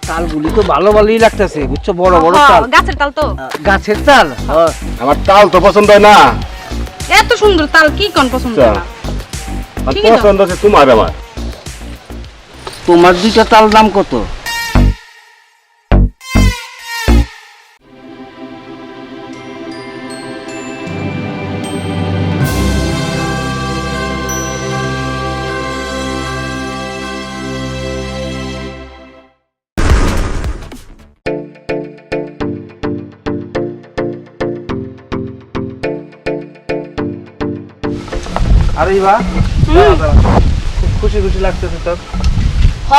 তালগুলি তো ভালো ভালোই লাগতেছে বুঝছ? বড় বড় তাল। গাছের তাল তো। গাছের তাল? হ্যাঁ। আমার তাল তো পছন্দ হয় না। এত সুন্দর তাল কি কোন পছন্দ আচ্ছা। না? পছন্দ হচ্ছে তোমার আমার তোমার দুইটা তাল দাম কত? আরে বা খুব খুশি খুশি লাগতেছে তোর। হ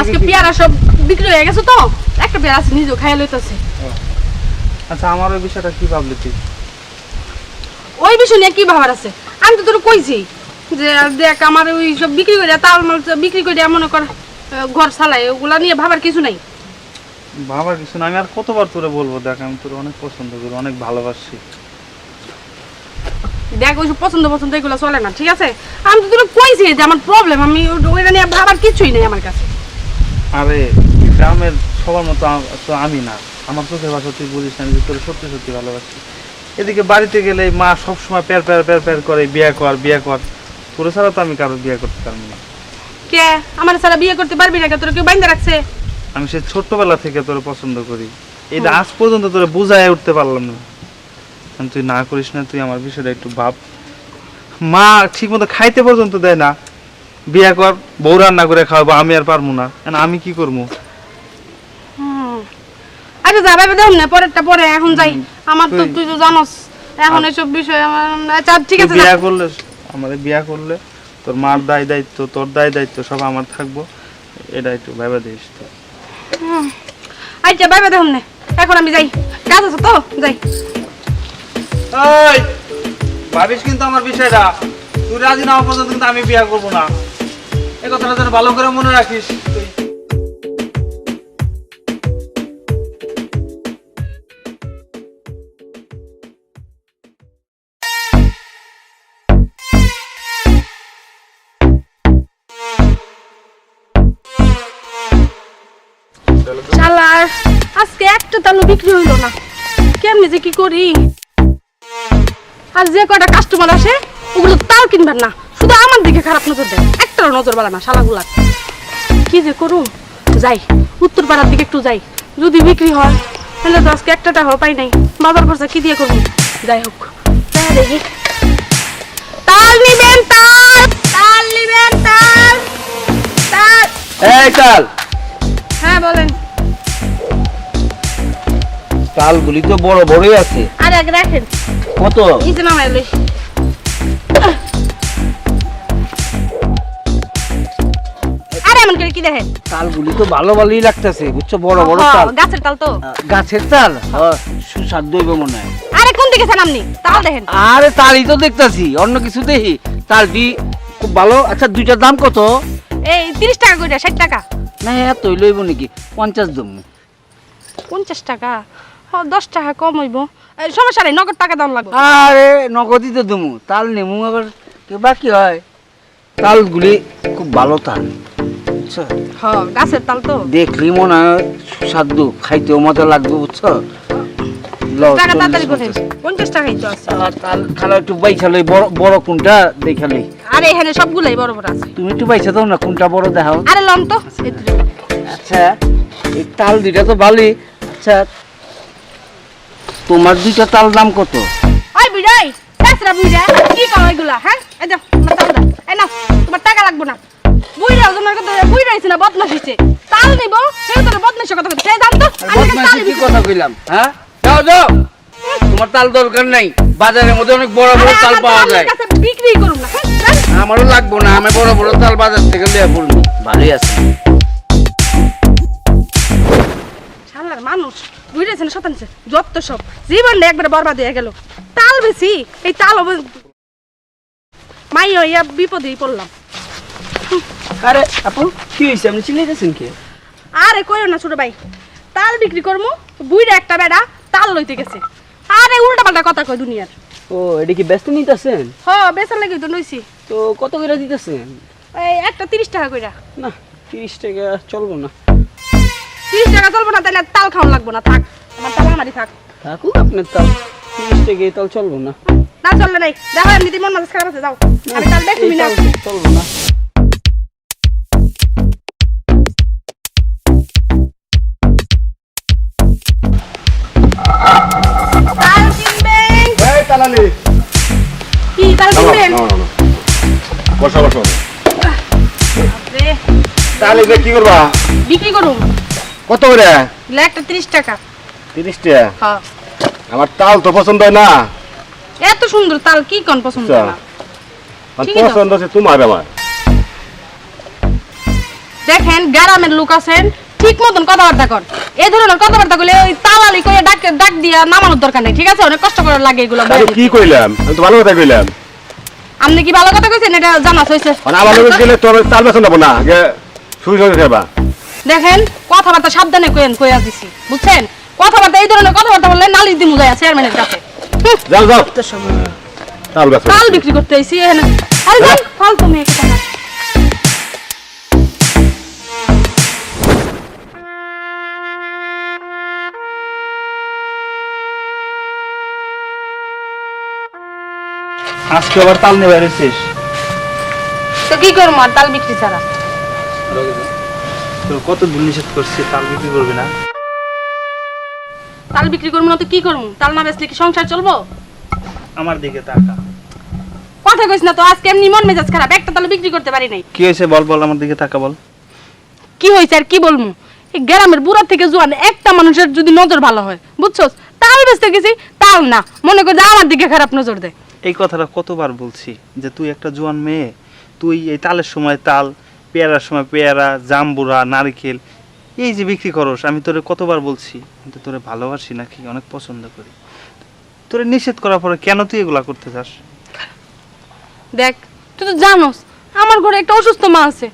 আজকে পেয়ারা সব বিক্রি হয়ে গেছে তো। একটা পেয়ারা আছে নিজেও খাইয়া লইতাছে। আচ্ছা আমার ওই বিষয়টা কি ভাবলি তুই ওই বিষয় নিয়ে কি ভাবার আছে? আমি তো তোর কইছি যে দেখ আমার ওই সব বিক্রি করে তাল মাল বিক্রি করে মনে কর ঘর চালায় ওগুলা নিয়ে ভাবার কিছু নাই। ভাবার কিছু না আমি আর কতবার তোরে বলব দেখ আমি তোর অনেক পছন্দ করি অনেক ভালোবাসি। দেখ ওই পছন্দ পছন্দ এগুলো চলে না ঠিক আছে? আমি তো তোর কইছি যে আমার প্রবলেম আমি ওইটা নিয়ে ভাবার কিছুই নেই আমার কাছে। আরে গ্রামের সবার মতো তো আমি না। আমার চোখের ভাষা তুই বুঝিস না যে তোর সত্যি সত্যি ভালোবাসি। এদিকে বাড়িতে গেলে মা সবসময় প্যার প্যার প্যার প্যার করে বিয়ে কর বিয়ে কর। তোর ছাড়া তো আমি কারও বিয়ে করতে পারব না। কে? আমার সারা বিয়ে করতে পারবি না কে তোর কেউ বাইন্দা রাখছে? আমি সে ছোট্টবেলা থেকে তোর পছন্দ করি। এটা আজ পর্যন্ত তোরে বুঝায় উঠতে পারলাম না। তুই না করিস না তুই আমার বিষয়টা একটু ভাব। মা ঠিক মতো খাইতে পর্যন্ত দেয় না। বিয়ে কর বউ রান্না করে খাওয়াবো আমি আর পারব না। আমি কি করব। আচ্ছা যা ভাবে দেখুন না পরেরটা পরে এখন যাই। আমার তো তুই- তো জানোস এখন এসব বিষয় আমার আচ্ছা ঠিক আছে বিয়া করলে আমাদের বিয়া করলে তোর মার দায় দায়িত্ব তোর দায় দায়িত্ব সব আমার থাকব। এটা একটু ভেবে দিস তো আচ্ছা ভাবে দেখুন না এখন আমি যাই। কাজ আছে তো যাই। এই, ভাবিস কিন্তু আমার বিষয়টা। তুই রাজি না পর্যন্ত কিন্তু আমি বিয়া করব না। এই কথাটা যেন ভালো করে মনে রাখিস। তুই আজকে একটা তালু বিক্রি হইল না। কেমনি যে কি করি? আর যে কয়টা কাস্টমার আসে ওগুলো তাল কিনবেন না। শুধু আমার দিকে খারাপ নজর দেয় একটা নজর বলে না শালাগুলার। কি যে করুম? যাই উত্তর পাড়ার দিকে একটু যাই। যদি বিক্রি হয় তাহলে তো আজকে একটা টাকাও পাই নাই। বাজার খরচা কি দিয়ে করব? যাই হোক দেখি। তাল নিবেন তাল! তাল নিবেন তাল! তাল! এই তাল! হ্যাঁ বলেন। তালগুলি তো বড় বড়ই আছে। আর এক রাখেন কত? যে নামাই লই। আরে এমন করে কি দেখেন? তো ভালো ভালোই লাগতেছে বুঝছ? বড় বড় গাছের তাল তো। গাছের তাল হ্যাঁ, সুস্বাদু হইবে মনে হয়। আরে কোন দিকে চান আপনি? তাল দেখেন। আরে তালই তো দেখতাছি। অন্য কিছু দেখি। তালটি খুব ভালো। আচ্ছা দুইটার দাম কত? এই তিরিশ টাকা করে ষাট টাকা। না লইব নাকি? পঞ্চাশ দম। পঞ্চাশ টাকা? হ দশ টাকা কম হইব। সমস্যা নেই নগদ টাকা দাম লাগবে। আরে নগদই তো দমু। তাল নেমু আবার কে বাকি হয়? তালগুলি খুব ভালো তাল বুঝছ? হ গাছের তাল তো। দেখলি মনে হয় সুস্বাদু খাইতেও মজা লাগবে বুঝছ? তুমি একটু বাইছা দাও না কোনটা বড় দেখাও। আরে লম তো। আচ্ছা এই তাল দুইটা তো ভালোই। আচ্ছা তোমার দুইটা তাল দাম কত? ওই বিড়াই বেসরা বুইরা কি কও এগুলা হ্যাঁ? এই দাও আমার তাল দাও এই নাও তোমার টাকা লাগবে না। বুইরা ওজনের কথা বুইরা হইছে না বদমাশ হইছে। তাল নিব সেও তোর বদমাশের কথা সেই দাম তো আমি তাল কি কথা কইলাম হ্যাঁ? যাও যাও। তোমার তাল দরকার নাই। বাজারের মধ্যে অনেক বড় বড় তাল পাওয়া যায়। কাছে বিক্রি করুন না হ্যাঁ? আমারও লাগবো না আমি বড় বড় তাল বাজার থেকে লিয়ে পড়ব। ভালোই আছে। শালার মানুষ। বুইরেছে না শতাংশে যত সব। জীবনটা একবারে বরবাদ হয়ে গেল। তাল বেশি এই তাল মাই হইয়া বিপদেই পড়লাম। আরে আপু কি হয়েছে আপনি চিল্লাইতেছেন কি? আরে কইও না ছোট ভাই তাল বিক্রি করমু বুইরা একটা বেড়া তাল লইতে গেছে। আরে উল্টা পাল্টা কথা কয় দুনিয়ার। ও এটা কি ব্যস্ত নিতেছেন? হ বেচার লাগি তো নইছি তো কত করে দিতেছেন? এই একটা তিরিশ টাকা কইরা। না তিরিশ টাকা চলবো না। তিরিশ টাকা চলবো না তাহলে তাল খাওয়ান লাগবো না। থাক আমার তাল আমারই থাক। থাকুক আপনার তাল। তিরিশ টাকা এই তাল চলবো না। না চললে নাই দেখো এমনিতে মন মাঝে খারাপ আছে যাও। আমি তাল দেখি না চলবো না। তাল কিনবেন এই তালালি। কি তাল কিনবেন? নাও, নাও, নাও। বসো বসো। তাহলে কি করবা? বিক্রি করুন কত করে? একটা তিরিশ টাকা। তিরিশ টাকা? হ্যাঁ। আমার তাল তো পছন্দ হয় না। এত সুন্দর তাল কি কোন পছন্দ আচ্ছা। না। পছন্দ হচ্ছে তোমার আমার। দেখেন গ্রামের লোক আছেন ঠিক মতন কথাবার্তা কর। এই ধরনের কথাবার্তা করলে ওই তালালি করে ডাক ডাক দিয়া নামানোর দরকার নেই ঠিক আছে? অনেক কষ্ট করে লাগে এগুলো কি কইলাম? আমি তো ভালো কথা কইলাম। আপনি কি ভালো কথা কইছেন? এটা জানা হয়েছে। মানে আমার লোক গেলে তোর তাল নেব না আগে শুরু করে খাবা দেখেন কথাবার্তা সাবধানে কইেন কইয়া দিছি। বুঝছেন? কথাবার্তা এই ধরনের কথাবার্তা বললে নালিশ দিমু যায় চেয়ারম্যানের কাছে। যাও যাও। তাল বেসন তাল বিক্রি করতে আইছি এখানে। আরে যান ফালতু মেয়ে কথা আজকে আবার তাল নেবে এসেছিস তো কি করব আর তাল বিক্রি ছাড়া? কত ভুল নিষেধ করছি তাল বিক্রি করবি না? তাল বিক্রি করব না তো কি করব? তাল না বেচলে কি সংসার চলবো? আমার দিকে তাকা। কথা কইস না তো আজকে এমনি মন মেজাজ খারাপ একটা তাল বিক্রি করতে পারি নাই। কি হয়েছে বল বল আমার দিকে তাকা বল। কি হয়েছে আর কি বলব? এই গ্রামের বুড়া থেকে জোয়ান একটা মানুষের যদি নজর ভালো হয় বুঝছ তাল বেচতে গেছি তাল না। মনে করে যে আমার দিকে খারাপ নজর দেয় এই কথাটা কতবার বলছি যে তুই একটা জোয়ান মেয়ে তুই এই তালের সময় তাল পেয়ারার সময় পেয়ারা জাম্বুরা নারকেল এই যে বিক্রি করস আমি তোরে কতবার বলছি কিন্তু তোরে ভালোবাসি নাকি অনেক পছন্দ করি। তোরে নিষেধ করার পরে কেন তুই এগুলা করতে চাস দেখ তুই তো জানোস আমার ঘরে একটা অসুস্থ মা আছে।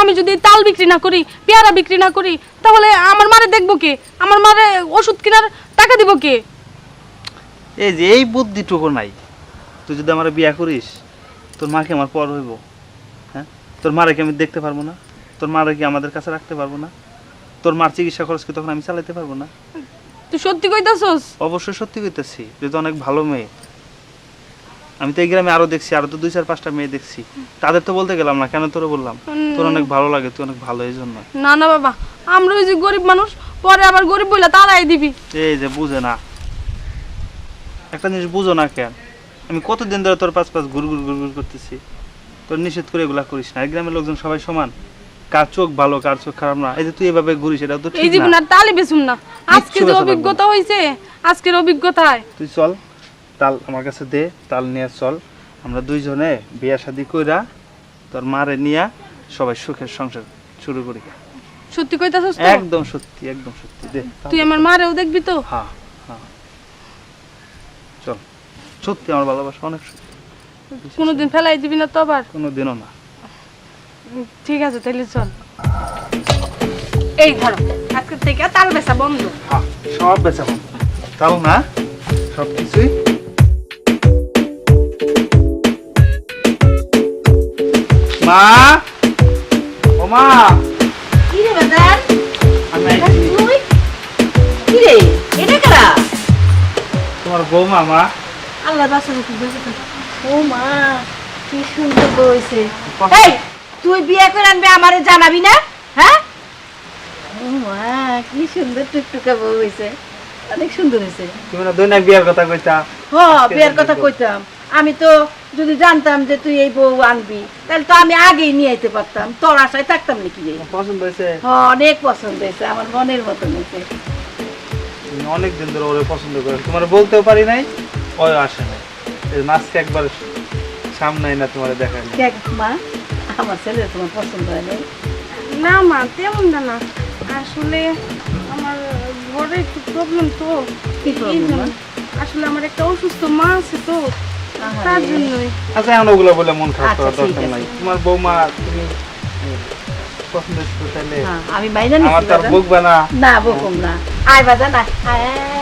আমি যদি তাল বিক্রি না করি পেয়ারা বিক্রি না করি তাহলে আমার মারে দেখব কে? আমার মারে ওষুধ কেনার টাকা দিব কে? এই যে এই বুদ্ধিটুকু নাই। তুই যদি আমার বিয়া করিস তোর মাকে আমার পর হইব হ্যাঁ? তোর মারে কি আমি দেখতে পারব না? তোর মারে কি আমাদের কাছে রাখতে পারব না? তোর মার চিকিৎসা খরচ কি তখন আমি চালাতে পারব না? তুই সত্যি কইতাছস? অবশ্যই সত্যি কইতেছি তুই তো অনেক ভালো মেয়ে। আমি তো এই গ্রামে আরও দেখছি আরও তো দুই চার পাঁচটা মেয়ে দেখছি। তাদের তো বলতে গেলাম না কেন তোরে বললাম? তোর অনেক ভালো লাগে তুই অনেক ভালো এই জন্য না না বাবা আমরা ওই যে গরিব মানুষ পরে আবার গরিব বইলা তালাই দিবি। এই যে বুঝে না। একটা জিনিস বুঝো না কেন? আমি কতদিন ধরে তোর পাঁচ পাঁচ ঘুর ঘুর ঘুর ঘুর করতেছি। তোর নিষেধ করে এগুলা করিস না। গ্রামের লোকজন সবাই সমান। কার চোখ ভালো কার চোখ খারাপ না। এই যে তুই এভাবে ঘুরিস এটা তো এই ঠিক জীবন না। আর তালি না। আজকে যে। অভিজ্ঞতা হয়েছে আজকের অভিজ্ঞতায়। তুই চল তাল আমার কাছে দে তাল নিয়ে চল। আমরা দুইজনে বিয়া শাদি কইরা তোর মারে নিয়া সবাই সুখের সংসার শুরু করি। সত্যি কইতাছস তো? একদম সত্যি একদম সত্যি। দে তুই আমার মারেও দেখবি তো? হ্যাঁ হ্যাঁ। চল। সত্যি আমার ভালোবাসা অনেক সত্যি। কোনোদিন ফেলাই দিবি না তো আবার? কোনো দিনও না ঠিক আছে তাহলে চল। এই ধরো আজকে থেকে তাল বেচা বন্ধ। হ্যাঁ সব বেচা বন্ধ। তাও না সব কিছুই। মা! ও মা! কি রে বাজার? আমি তুই? কি রে? এটা কারা? তোমার বৌমা মা। আল্লাহ বাসা রেখে বেঁচে থাক। ও মা কি সুন্দর বইছে এই তুই বিয়ে করে আনবে আমারে জানাবি না? হ্যাঁ? ও মা কি সুন্দর টুকটুকা বউ হয়েছে অনেক সুন্দর হয়েছে তুমি না দৈনিক বিয়ার কথা কইতা? হ বিয়ের কথা কইতাম। আমি তো যদি জানতাম যে তুই এই বউ আনবি তাহলে তো আমি আগেই নিয়ে আইতে পারতাম। তোর আশায় থাকতাম নাকি রে পছন্দ হয়েছে অনেক পছন্দ হয়েছে আমার মনের মতন হয়েছে অনেক দিন ধরে ওরে পছন্দ করে। তোমার বলতেও পারি নাই ওই আসে এই মাছকে একবার সামনে না তোমার দেখা দেখ মা আমার ছেলে তোমার পছন্দ হয় না মা তেমনটা না আসলে আমার ঘরে একটু প্রবলেম তো? আসলে আমার একটা অসুস্থ মা আছে তো। তার জন্যই। আচ্ছা এখন ওগুলো বলে মন খারাপ আচ্ছা, করার দরকার নাই। তোমার বৌমা তুমি পছন্দ হ্যাঁ, আমি বাইজা আমার। বকবে না। না বকুম না। আয় বাজা না আয়। আয়,